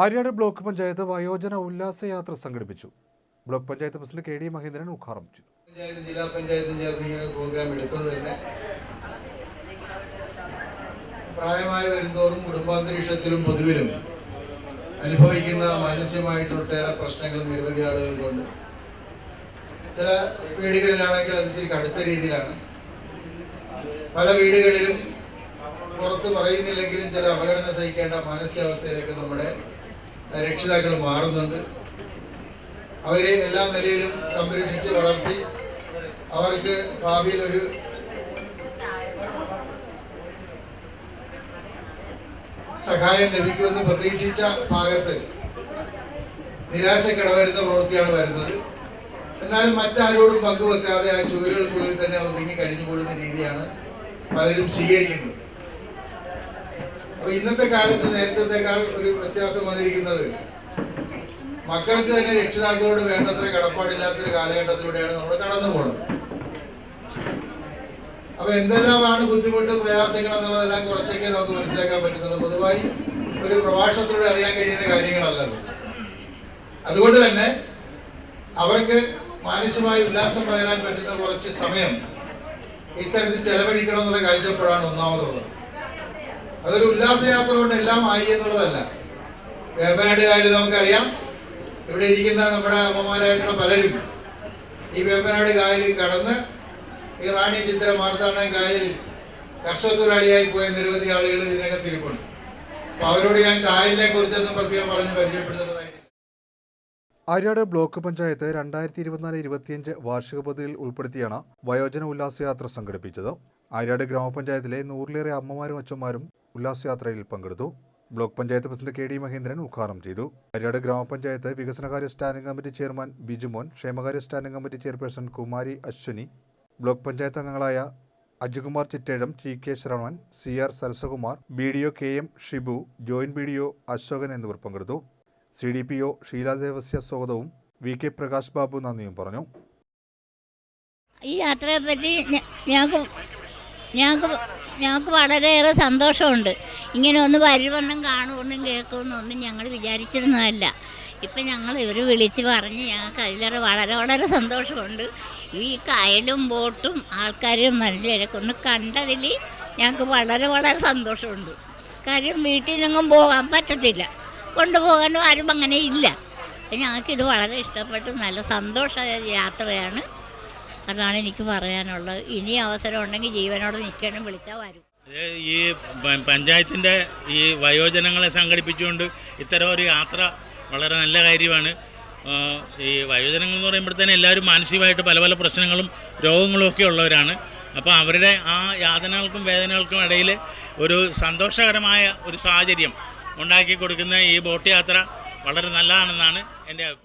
Aryad block panchayat വയോജന ഉല്ലാസയാത്ര സംഘടിപ്പിച്ചു. Block panchayat president K D Mahendran ഉദ്ഘാടനം ചെയ്തു. പഞ്ചായത്ത് ജില്ലാ പഞ്ചായത്തും പ്രോഗ്രാം പ്രായമായി വരുന്തോറും കുടുംബാന്തരീക്ഷത്തിലും പൊതുവിലും അനുഭവിക്കുന്ന മാനസികമായിട്ട് ഒട്ടേറെ പ്രശ്നങ്ങൾ നിരവധി ആളുകൾക്കുണ്ട്. ചില വീടുകളിലാണെങ്കിൽ അത് ഇച്ചിരി കടുത്ത രീതിയിലാണ്. പല വീടുകളിലും പുറത്ത് പറയുന്നില്ലെങ്കിലും ചില അപകടങ്ങൾ സഹിക്കേണ്ട മാനസികാവസ്ഥയിലേക്ക് നമ്മുടെ രക്ഷിതാക്കൾ മാറുന്നുണ്ട്. അവരെ എല്ലാ നിലയിലും സംരക്ഷിച്ച് വളർത്തി അവർക്ക് ഭാവിയിൽ ഒരു സഹായം ലഭിക്കുമെന്ന് പ്രതീക്ഷിച്ച ഭാഗത്ത് നിരാശക്കിടവരുന്ന പ്രവൃത്തിയാണ് വരുന്നത്. എന്നാലും മറ്റാരോടും പങ്കുവെക്കാതെ ആ ചുവരുകൾക്കുള്ളിൽ തന്നെ ഒതുങ്ങി കഴിഞ്ഞുകൂടുന്ന രീതിയാണ് പലരും സ്വീകരിക്കുന്നത്. അപ്പൊ ഇന്നത്തെ കാലത്ത് നേരത്തേക്കാൾ ഒരു വ്യത്യാസം വന്നിരിക്കുന്നത് മക്കൾക്ക് തന്നെ രക്ഷിതാക്കളോട് വേണ്ടത്ര കടപ്പാടില്ലാത്തൊരു കാലഘട്ടത്തിലൂടെയാണ് നമ്മൾ കടന്നു പോകുന്നത് അപ്പൊ എന്തെല്ലാമാണ് ബുദ്ധിമുട്ട് പ്രയാസങ്ങൾ എന്നുള്ളതെല്ലാം കുറച്ചൊക്കെ നമുക്ക് മനസ്സിലാക്കാൻ പറ്റുന്നുള്ളൂ. പൊതുവായി ഒരു പ്രഭാഷണത്തിലൂടെ അറിയാൻ കഴിയുന്ന കാര്യങ്ങളല്ലത്. അതുകൊണ്ട് തന്നെ അവർക്ക് മാനസികമായി ഉല്ലാസം പകരാൻ പറ്റുന്ന കുറച്ച് സമയം ഇത്തരത്തിൽ ചെലവഴിക്കണം എന്നുള്ള കാഴ്ചപ്പാടാണ് ഒന്നാമതുള്ളത്. അതൊരു ഉല്ലാസയാത്ര കൊണ്ട് എല്ലാം ആയി എന്നുള്ളതല്ല. വേമ്പനാട് കാര്യം നമുക്കറിയാം. ഇവിടെ ഇരിക്കുന്ന നമ്മുടെ അമ്മമാരായിട്ടുള്ള പലരും ഈ വേമ്പനാട് കായലിൽ കടന്ന് ഈ റാണി ചിത്ര മാർത്താണ്ഡൻ കായലിൽ കർഷകത്തൊരാളിയായി പോയ നിരവധി ആളുകൾ ഇതിനകത്ത് ഇരിപ്പുണ്ട്. അപ്പൊ അവരോട് ഞാൻ കായലിനെ കുറിച്ചൊന്നും പ്രത്യേകം പറഞ്ഞ് പരിചയപ്പെടുത്തുന്നതായിട്ട് ആര്യാട് ബ്ലോക്ക് പഞ്ചായത്ത് രണ്ടായിരത്തി ഇരുപത്തിനാല് ഇരുപത്തിയഞ്ച് വാർഷിക പദ്ധതിയിൽ ഉൾപ്പെടുത്തിയാണ് വയോജന ഉല്ലാസയാത്ര സംഘടിപ്പിച്ചത്. ആര്യാട് ഗ്രാമപഞ്ചായത്തിലെ നൂറിലേറെ അമ്മമാരും അച്ഛന്മാരും ഉല്ലാസയാത്രയിൽ പങ്കെടുത്തു. Block panchayat president K D Mahendran ഉദ്ഘാടനം ചെയ്തു. ആര്യാട് ഗ്രാമപഞ്ചായത്ത് വികസനകാര്യ സ്റ്റാൻഡിംഗ് കമ്മിറ്റി ചെയർമാൻ ബിജുമോൻ ക്ഷേമകാര്യ standing committee chairperson Kumari Ashwini block panchayat അംഗങ്ങളായ Ajikumar Chittezham T K Shravanan C R Sarasakumar B D O K M Shibu joint B D O Ashokan എന്നിവർ പങ്കെടുത്തു. C D P O Sheela Devasya സ്വാഗതവും V K Prakash Babu നന്ദിയും പറഞ്ഞു. ഈ യാത്രയെ പറ്റി ഞങ്ങൾക്ക് ഞങ്ങൾക്ക് ഞങ്ങൾക്ക് വളരെയേറെ സന്തോഷമുണ്ട്. ഇങ്ങനെ ഒന്ന് വരുമെന്നും കാണുമെന്നും കേൾക്കുമെന്നൊന്നും ഞങ്ങൾ വിചാരിച്ചിരുന്നതല്ല. ഇപ്പം ഞങ്ങൾ ഇവർ വിളിച്ച് പറഞ്ഞ് ഞങ്ങൾക്ക് അതിലേറെ വളരെ വളരെ സന്തോഷമുണ്ട്. ഈ കായലും ബോട്ടും ആൾക്കാരും മനുഷ്യരൊക്കെ ഒന്ന് കണ്ടതിൽ ഞങ്ങൾക്ക് വളരെ വളരെ സന്തോഷമുണ്ട്. കാര്യം വീട്ടിലെങ്ങും പോകാൻ പറ്റത്തില്ല. കൊണ്ടുപോകാനും ആരും അങ്ങനെ ഇല്ല. അപ്പം ഞങ്ങൾക്കിത് വളരെ ഇഷ്ടപ്പെട്ടു. നല്ല സന്തോഷ യാത്രയാണ്. അതാണ് എനിക്ക് പറയാനുള്ളത്. ഇനി അവസരം ഉണ്ടെങ്കിൽ ജീവനോട് നിൽക്കണം വിളിച്ചാൽ വരും. ഈ പഞ്ചായത്തിന്റെ ഈ വയോജനങ്ങളെ സംഘടിപ്പിച്ചുകൊണ്ട് ഇത്തരം ഒരു യാത്ര വളരെ നല്ല കാര്യമാണ്. ഈ വയോജനങ്ങൾ എന്ന് പറയുമ്പോഴത്തേന് എല്ലാവരും മാനസികമായിട്ട് പല പല പ്രശ്നങ്ങളും രോഗങ്ങളും ഒക്കെ ഉള്ളവരാണ്. അപ്പോൾ അവരുടെ ആ യാതനകൾക്കും വേദനകൾക്കും ഇടയിൽ ഒരു സന്തോഷകരമായ ഒരു സാഹചര്യം ഉണ്ടാക്കി കൊടുക്കുന്ന ഈ ബോട്ട് യാത്ര വളരെ നല്ലതാണെന്നാണ് എന്റെ അഭിപ്രായം.